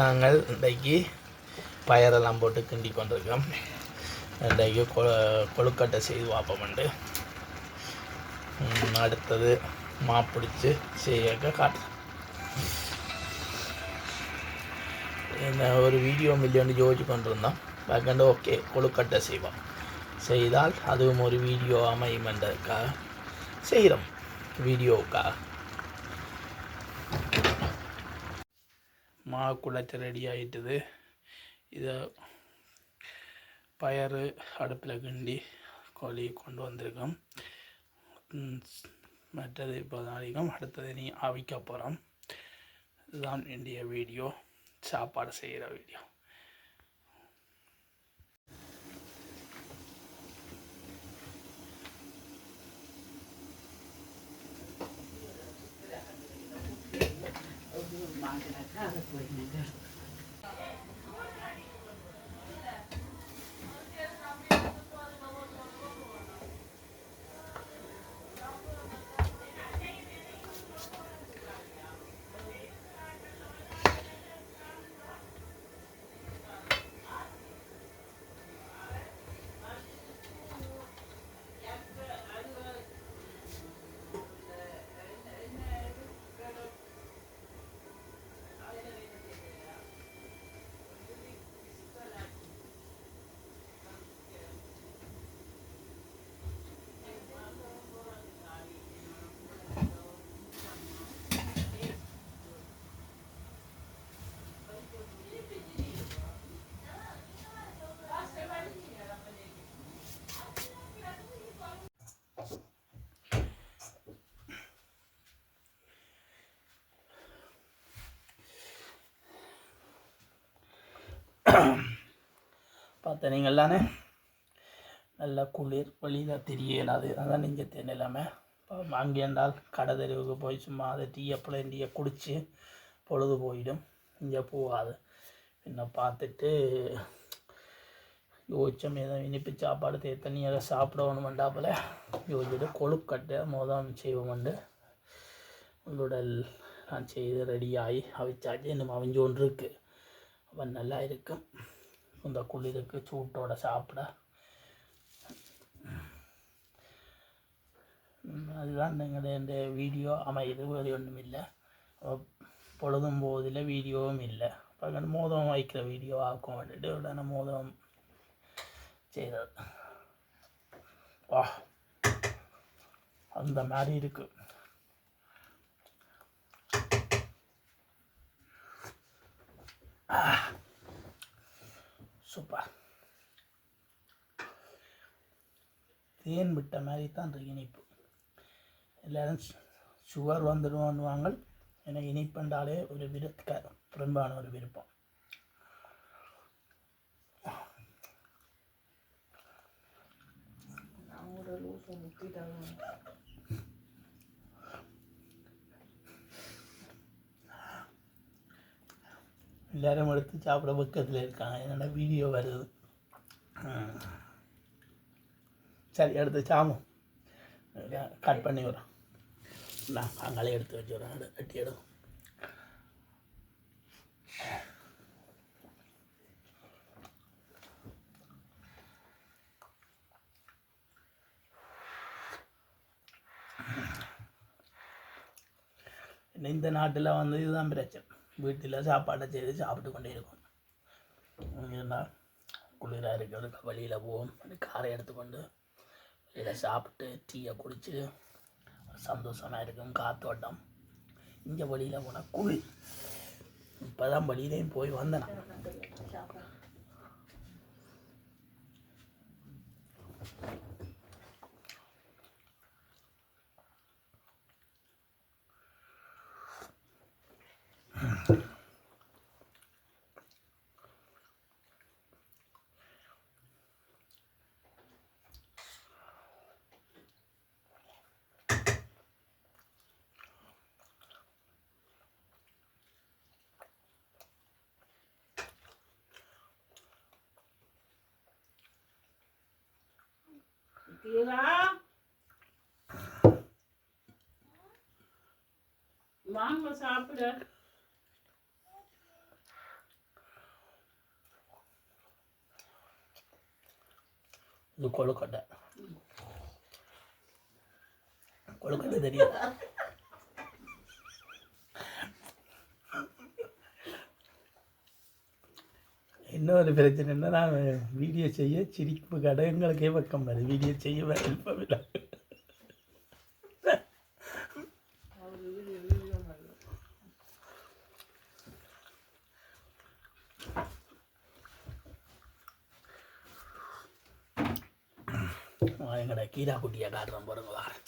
நாங்கள் இன்றைக்கு பயரெல்லாம் போட்டு கிண்டி கொண்டிருக்கோம் இன்றைக்கு கொ கொழுக்கட்டை செய்து பார்ப்போம்ண்டு அடுத்தது அடுத்தது பிடிச்சி செய்ய காட்டுறேன் என்ன ஒரு வீடியோ மில்லியன் யோசிச்சு கொண்டிருந்தோம். பார்க்கண்டு ஓகே கொழுக்கட்டை செய்வோம். செய்தால் அதுவும் ஒரு வீடியோ அமையுமென்றதுக்காக செய்கிறோம். வீடியோவுக்காக மாவு குழச்சி ரெடி ஆகிட்டுது இதை பயறு அடுப்பில் கிண்டி கோழி கொண்டு வந்திருக்கோம். மற்றது இப்போ அதிகம் அடுத்தது நீ ஆவிக்க போகிறோம் இதுதான் வேண்டிய வீடியோ. சாப்பாடு செய்கிற வீடியோ. 拿给他看的不行了。நீங்கள் தானே? நல்ல குளிர் வெளியில் தெரிய இயலாது. அதான் நீங்கள் தெரியல இல்லாமல் இப்போ என்றால் கடை தெருவுக்கு போய் சும்மா அதை டீ டீயை பிள்ளைண்டியை குடித்து பொழுது போயிடும். இங்கே போகாது. என்ன பார்த்துட்டு யோசிச்சோம் ஏதோ இனிப்பு சாப்பாடு தேத்தனியாக சாப்பிடணுமெண்டாப்பில். யோசிச்சுட்டு கொழுக்கட்டை மோதம் செய்வோம்ண்டு உங்களுடல் நான் செய்து ரெடியாகி அவிச்சாச்சு இன்னும் அவிஞ்சு ஒன்று இருக்குது அவன் நல்லா இருக்கும். இந்த குளிருக்கு சூட்டோட சாப்பிட. அதுதான் எங்களுடைய இந்த வீடியோ அமையுது வேறு ஒன்றும் இல்லை. பொழுதும் போதில் வீடியோவும் இல்லை. அப்போ மோதம் வைக்கிற வீடியோ ஆக்கும் வேண்டிட்டு உடனே மோதம் செய்தது. வா அந்த மாதிரி இருக்கு. சூப்பர். தேன் விட்ட மாதிரி தான் இருக்கு இனிப்பு. எல்லாரும் சுகர் வந்துடுவோன்னுவாங்க ஏன்னா இனிப்புண்டாலே ஒரு விருப்ப பெரும்பான ஒரு விருப்பம். எல்லாரும் எடுத்து சாப்பிட பக்கத்தில் இருக்காங்க. என்னோட வீடியோ வருது. சரி எடுத்து சாமும் கட் பண்ணி வரோம் நான் அங்காலே எடுத்து வச்சுக்கிறேன் எடு வெட்டி எடு. இன்னும் இந்த நாட்டில் வந்து இதுதான் பிரச்சனை. வீட்டில் சாப்பாடை செய்து சாப்பிட்டு கொண்டே இருக்கும். இருந்தால் குளிராக இருக்கிறதுக்கு வழியில் போவோம். காரை எடுத்துக்கொண்டு வெளியில் சாப்பிட்டு டீயை குடிச்சு சந்தோஷமாக இருக்கும். காத்தோட்டம். இங்கே வழியில் போனால் குளிர். இப்போ தான் வழியிலையும் போய் வந்தேன் வாங்க சாப்பிட. கொழுக்கட்டை. கொழுக்கட்டை தெரியாதா. இன்னொரு பிரச்சனை நான் வீடியோ செய்ய சிரிப்பு கடை எங்களுக்கே பக்கம் வருது. வீடியோ செய்ய விருப்பமில்லை எங்கட கீரா குட்டியை காட்டுறோம் பாருங்க. வாரேன்